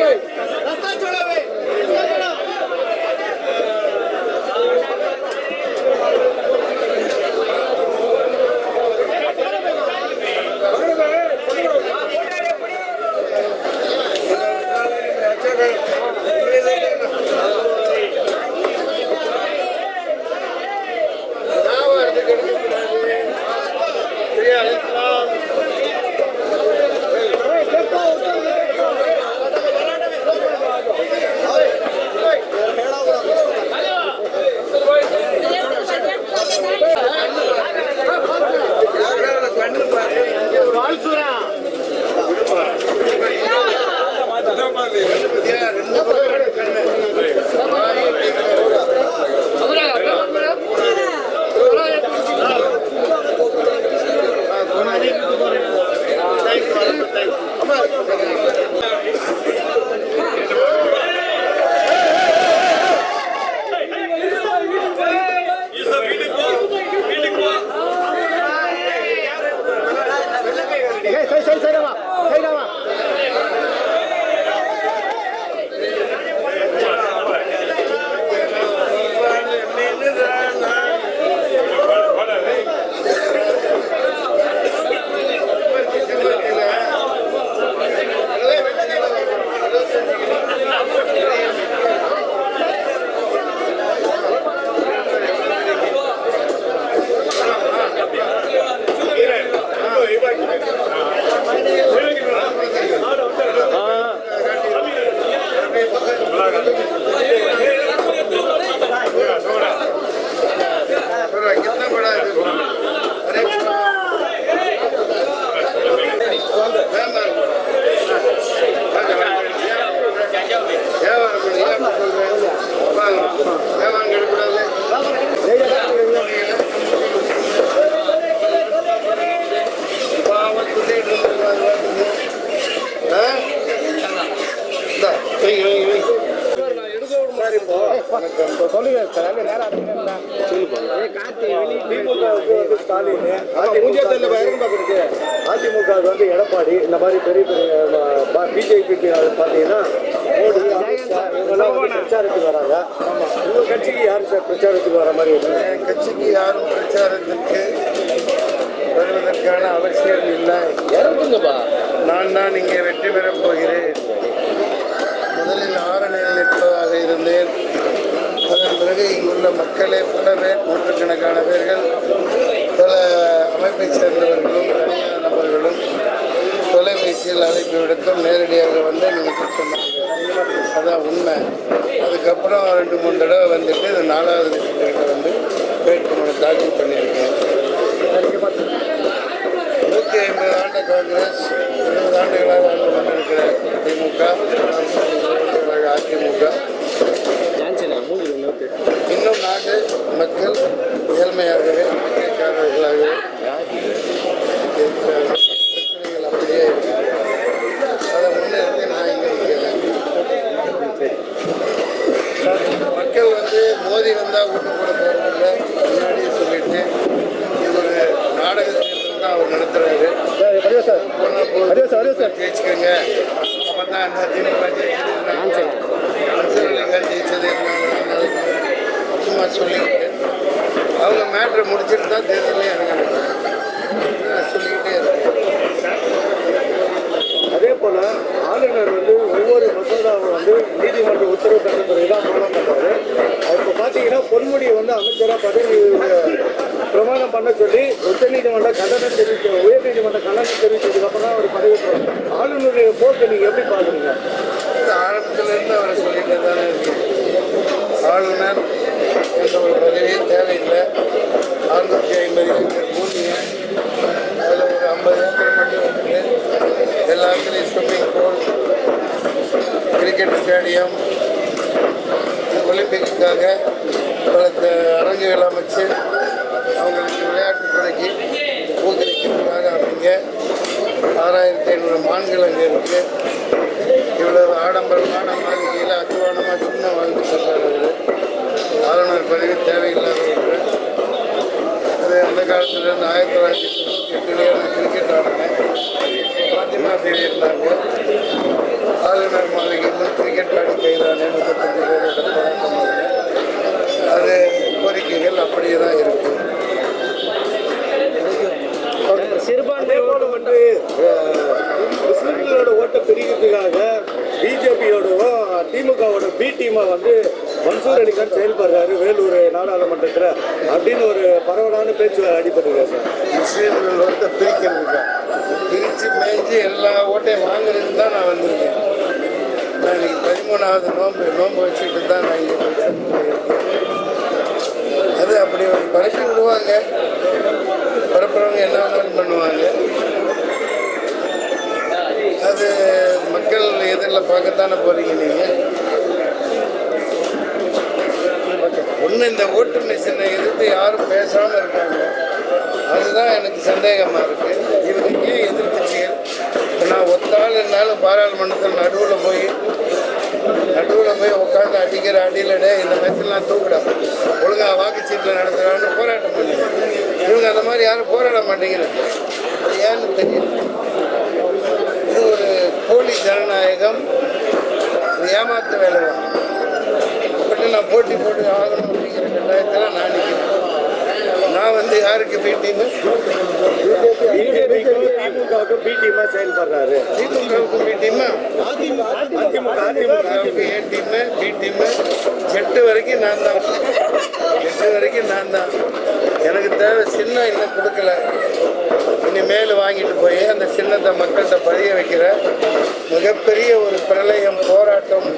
নাই ஸ்டாலின். அதிமுக அதிமுக வந்து எடப்பாடி இந்த மாதிரி பெரிய பெரிய பிஜேபிக்கு பார்த்தீங்கன்னா மோடி இவங்கெல்லாம் பிரச்சாரத்துக்கு வராங்க. உங்க கட்சிக்கு யார் சார் பிரச்சாரத்துக்கு வர மாதிரி இருக்கு? என் கட்சிக்கு யாரும் பிரச்சாரத்திற்கு வருவதற்கான அவசியம் இல்லை. நான் தான் இங்கே வெற்றி பெறப் போகிறேன். அழைப்பு நேரடியாக வந்து நீங்கள் சொன்னாங்க. அதான் உண்மை. அதுக்கப்புறம் ரெண்டு மூணு தடவை வந்துட்டு இந்த நாலாவது கிட்ட வந்து வேட்புமனு தாக்கல் பண்ணியிருக்கேன். நூற்றி ஐம்பது ஆண்டு காங்கிரஸ் இருபது ஆண்டுகளாக ஆண்டு கொண்டிருக்கிற திமுக அதிமுக. இன்னும் நாடு மக்கள் ஏழ்மையாகவே பிச்சைக்காரர்களாகவே இருக்கிறார்கள் சும்மா சொல்லிக்கிட்டு அவங்க மேட்ரை முடிச்சுட்டு தான் தேர்தலே இறங்கணும் நான் சொல்லிக்கிட்டே இருக்கேன் அதே போல ஆளுநர் வந்து ஒவ்வொரு மசோதாவை வந்து நீதிமன்ற உத்தரவு பெற்ற பிறகு தான் மானம் பண்றாரு இப்போ பார்த்தீங்கன்னா பொன்முடியை வந்து அமைச்சராக பதவி பிரமாணம் பண்ண சொல்லி உச்சநீதிமன்ற கண்டனம் தெரிவிக்க உயர்நீதிமன்ற கண்டனம் தெரிவித்ததுக்கு அப்புறம் தான் அவர் பதவி. ஆளுநருடைய போக்கு நீங்க எப்படி பாக்குறீங்க? இது ஆரம்பத்திலேருந்து அவரை சொல்லிட்டு தானே ஆளுநர் என்ற ஒரு பதவி தேவையில்லை நானூற்றி ஐம்பது ஏக்கர் பூமி அதில் ஒரு ஐம்பது ஏக்கர் மட்டும் இருக்குது எல்லா இடத்துலையும் ஸ்விம்மிங் பூல் கிரிக்கெட் ஸ்டேடியம் ஒலிம்பிக்குக்காக பல அரங்குகள் அமைச்சு அவங்களுக்கு விளையாட்டுத் துறைக்கு ஊக்குவிக்கிறதுக்காக அவங்க ஆறாயிரத்தி ஐநூறு மான்கள் அங்கே இருக்குது இவ்வளவு ஆடம்பரமான மாளிகையில் அத்துவானமாக சின்ன வாழ்ந்து சொல்கிறார்கள் அவரு. ஆளுநர் பதவி தேவையில்லாத ஒன்று ஆயிரத்தி தொள்ளாயிரத்தி தொண்ணூற்றி எட்டுலேயே நான் கிரிக்கெட் ஆடினேன் பாத்திமா தேவி இருந்தாங்க ஆளுநர் மாளிகையில் கிரிக்கெட் ஆடி கைதானே முப்பத்தஞ்சு பேரோட போராட்டம் அது கோரிக்கைகள் அப்படியே தான் இருக்குது அதே போல வந்து முஸ்லிம்களோட ஓட்டை பிரிக்கிறதுக்காக பிஜேபியோடவும் திமுகவோட பி டீமை வந்து மன்சூர் அலிகான் செயல்படுறாரு வேலூர் நாடாளுமன்றத்தில் அப்படின்னு ஒரு பரவலான பேச்சு அடிபட்டுருக்கு சார். முஸ்லீம்கள் ஓட்டை பிரிக்கிறதுக்கு பிரித்து மேய்ஞ்சி எல்லா ஓட்டையும் வாங்குறதுக்கு தான் நான் வந்திருக்கேன். நான் இன்னைக்கு பதிமூணாவது நோன்பு நோன்பு வச்சுட்டு தான் நான் இங்கே அது அப்படி ஒரு பரப்பி விடுவாங்க பரப்புறவங்க என்ன வேணாலும் பண்ணுவாங்க. அது மக்கள் எதிரில் பார்க்கத்தானே போகிறீங்க நீங்கள் ஒன்று இந்த ஓட்டு மிஷினை எதிர்த்து யாரும் பேசாமல் இருக்காங்க. அதுதான் எனக்கு சந்தேகமாக இருக்குது இவங்க எதிர்கட்சிகள் நான் ஒத்தாள் இருந்தாலும் பாராளுமன்றத்தில் நடுவில் போய் நடுவில் போய் உட்காந்து அடிக்கிற அடியிலடே இந்த மேட்செல்லாம் தூக்கிட. ஒழுங்காக வாக்குச்சீட்டில் நடத்துகிறான்னு போராட்டம் பண்ணுவேன். இவங்க அந்த மாதிரி யாரும் போராட மாட்டேங்கிறாங்க. அது ஏன்னு தெரியல. இது ஒரு போலி ஜனநாயகம். ஏமாற்ற வேலை தான். நான் போட்டி போட்டு ஆகணும் அப்படிங்கிற கட்டாயத்தில் நான் நிற்கிறேன் நான் வந்து யாருக்கு பி டீமு? பிஜேபிக்கும் திமுகவுக்கும் பி டீமா செயல்படுறாரு. திமுகவுக்கு பி டீமா? அதிமுக அதிமுக திமுகவுக்கு ஏ டீமு பி டீமு? எட்டு வரைக்கும் நான் தான். எட்டு வரைக்கும் நான் தான். எனக்கு தேவை சின்னம் இன்னும் கொடுக்கல. இனிமேல் வாங்கிட்டு போய் அந்த சின்னத்தை மக்கள்கிட்ட பதிய வைக்கிற மிகப்பெரிய ஒரு பிரளயம் போராட்டம்.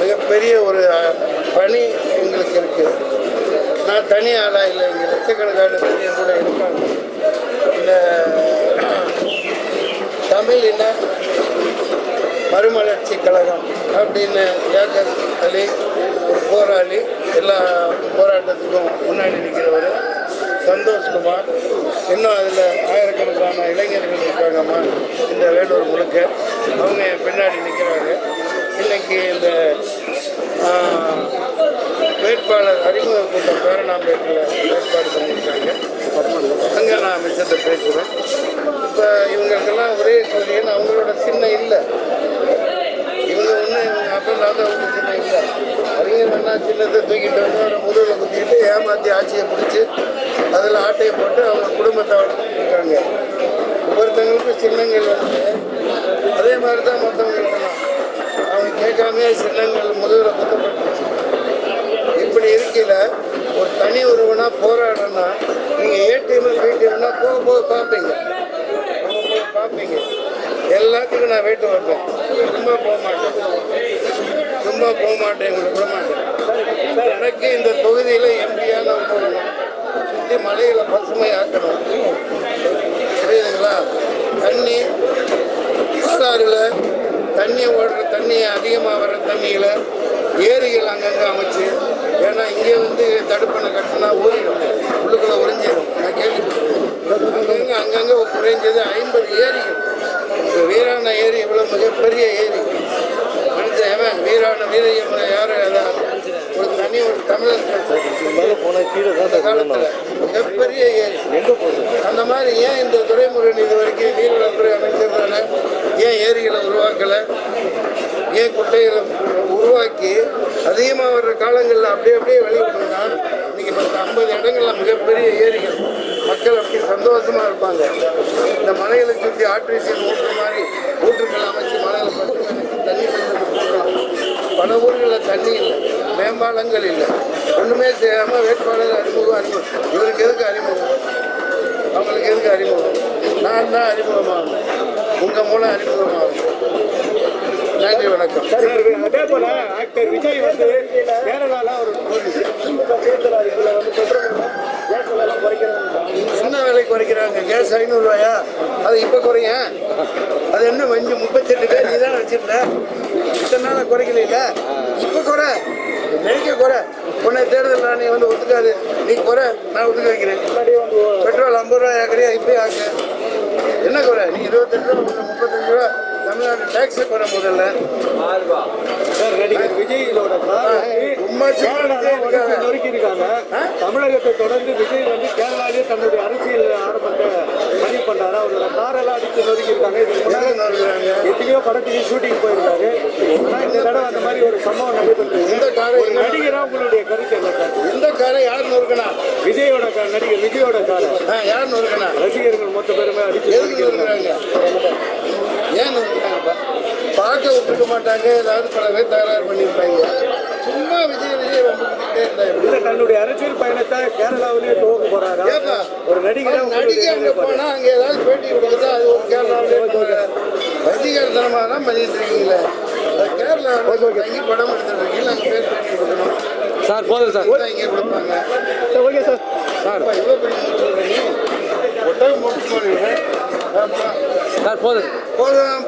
மிகப்பெரிய ஒரு பணி எங்களுக்கு இருக்குது நான் தனி ஆளாக இல்லை இங்கே லட்சக்கணக்கான பேர் கூட இருக்காங்க. இந்த தமிழ் இன மறுமலர்ச்சி கழகம் அப்படின்னு ஏகர் அலி ஒரு போராளி எல்லா போராட்டத்துக்கும் முன்னாடி நிற்கிறவர் சந்தோஷ்குமார் இன்னும் அதில் ஆயிரக்கணக்கான இளைஞர்கள் இருக்காங்கம்மா இந்த வேலூர் முழுக்க. அவங்க பின்னாடி நிற்கிறாங்க வேட்பாளர் அறிமுக கூட்டம் பேரணாம்பேட்டில் ஏற்பாடு பண்ணியிருக்காங்க. அங்கே நான் அமைச்சர்கிட்ட பேசுகிறேன் இப்போ இவங்களுக்கெல்லாம் ஒரே சொல்லியன் அவங்களோட சின்ன இல்லை. இவங்க ஒன்று இவங்க அப்போ நான் ஒன்று சின்ன இல்லை. அறிஞர் அண்ணா சின்னத்தை தூக்கிட்டு வந்து அவரை முதுகில் குத்திக்கிட்டு ஏமாற்றி ஆட்சியை பிடிச்சி அதில் ஆட்டையை போட்டு அவங்க குடும்பத்தை இருக்காங்க. ஒவ்வொருத்தங்களுக்கும் சின்னங்கள் வந்து அதே மாதிரி தான் மற்றவங்களுக்கெல்லாம் அவங்க கேட்காமே சின்னங்கள் முதுகில் குத்தப்பட்டுருச்சு. இப்படி இருக்கையில் ஒரு தனி ஒருவனா போராடனா நீங்கள் ஏடிஎம் பிடிஎம்னா போக போக பார்ப்பீங்க. போக போக பார்ப்பீங்க. எல்லாத்துக்கும் நான் வெயிட்டு வைப்பேன். சும்மா போக மாட்டேன். ரொம்ப போக மாட்டேன் உங்களுக்கு விட மாட்டேன். எனக்கு இந்த தொகுதியில் எம்பியாக நான் போகணும். சுற்றி மலையில் பசுமை ஆக்கணும். புரியுதுங்களா? தண்ணி பாலாறுல தண்ணி ஓடுற தண்ணி அதிகமாக வர்ற தண்ணியில் ஏரிகள் அங்கங்கே அமைச்சு ஏன்னா இங்கே வந்து தடுப்பணை கட்டினா ஊறிடும் உள்ளுக்குள்ளே உறிஞ்சிடும் நான் கேள்விப்பட்டிருக்கேன். அங்கங்கே அங்கங்கே குறைஞ்சது ஐம்பது ஏரிகள் இப்போ வீராண ஏரி இவ்வளோ மிகப்பெரிய ஏரி. மனுஷன் வீராண வீரய்யம்மன் யாரும் அதான் ஒரு தனி ஒரு தமிழர் போனால் கீழே தான் காலத்தில் மிகப்பெரிய ஏரி. அந்த மாதிரி ஏன் இந்த துறைமுருகன் இது வரைக்கும் நீர்வளத்துறை அமைச்சர்னால ஏன் ஏரிகளை உருவாக்கலை? ஏன் குட்டைகளை உருவாக்கி அதிகமாக வர்ற காலங்களில் அப்படியே அப்படியே வெளியிட்டோம்னா இன்னைக்கு பத்து ஐம்பது இடங்கள்ல மிகப்பெரிய ஏரிகள். மக்கள் அப்படி சந்தோஷமாக இருப்பாங்க. இந்த மலைகளை சுற்றி ஆர்டிஃபிஷியல் ஊற்று மாதிரி ஊற்றுக்கள் அமைச்சு மலையில் பத்து தண்ணி பஞ்சத்தை பல ஊர்களில் தண்ணி இல்லை. மேம்பாலங்கள் இல்லை. ஒன்றுமே செய்யாமல் வேட்பாளர் அறிமுகம் அறிமுகம். இவருக்கு எதுக்கு அறிமுகம்? அவங்களுக்கு எதுக்கு அறிமுகம்? நான் தான் அறிமுகமாகும் உங்கள் மூலம் அறிமுகமாகும் நன்றி வணக்கம். அதே போல ஆக்டர் விஜய் வந்து கேரளால ஒரு என்ன விலை குறைக்கிறாங்க. கேஸ் ஐநூறுரூவாயா அது இப்போ குறைய? அது என்ன மஞ்சு முப்பத்தெட்டு பேர் நீ தான் வச்சிருந்த இத்தனை நாள் குறைக்கல இப்போ குறை. நெருக்க குறை. உன்னை தேர்தல் நீ வந்து ஒத்துக்காது. நீ குறை. நான் ஒத்துக்க வைக்கிறேன். பெட்ரோல் ஐம்பது ரூபா ஆக்கிறியா இப்பயே ஆக்கு. என்ன குறை? நீ இருபத்தெட்டு ரூபா முப்பத்தஞ்சு ரூபா. தமிழ்நாடு டேக்ஸை குறை முதல்ல. சார் நடிகர் விஜயோட காரை உடச்சு நொறுக்கி இருக்காங்க தமிழகத்தை தொடர்ந்து விஜய் வந்து கேரளாலே தன்னுடைய அரசியல் ஆரம்பத்தை பதிவு பண்றாரு. அவரோட காரெல்லாம் அடிச்சு நொறுக்கி இருக்காங்க இதுக்கு முன்னாடி எத்தனையோ படத்துக்கு ஷூட்டிங் போயிருக்காரு. ஆனா இந்த தடவை அந்த மாதிரி ஒரு சம்பவம் நடைபெற்றது இந்த காரை நடிகரா உங்களுடைய கருத்து என்ன சார்? இந்த காரை யார் நொறுக்கணா விஜயோட கா- நடிகர் விஜயோட காரை யார் நொறுக்கணா ரசிகர்கள் மொத்த பேருமே அடிச்சு நொறுக்கி ஏன் நொறுக்குறாங்கப்பா பார்க்க விட்டுருக்க மாட்டாங்க ஏதாவது பல பேர் தகராறு பண்ணியிருப்பாங்க. சும்மா விஜய் விஜய் வந்துக்கிட்டே இருந்தா எப்படி? தன்னுடைய அரசியல் பயணத்தை கேரளாவிலேயே துவக்க போறாரா? ஒரு நடிகரா நடிகை அங்கே போனா அங்கே ஏதாவது பேட்டி கொடுக்குதா அது ஒரு கேரளாவிலே வசீகரத்தனமாக தான் பண்ணிட்டு இருக்கீங்களே கேரளா தங்கி படம் எடுத்துட்டு இருக்கீங்களா அங்கே பேர் பேட்டி கொடுக்கணும். சார் போதும் சார். கொடுத்தா இங்கே கொடுப்பாங்க. Okay sir. சார் இவ்வளோ பெரிய சொல்கிறேன் நீ ஒட்டகம் போட்டு போடுறீங்க சார் போதும். போதும் போதும்.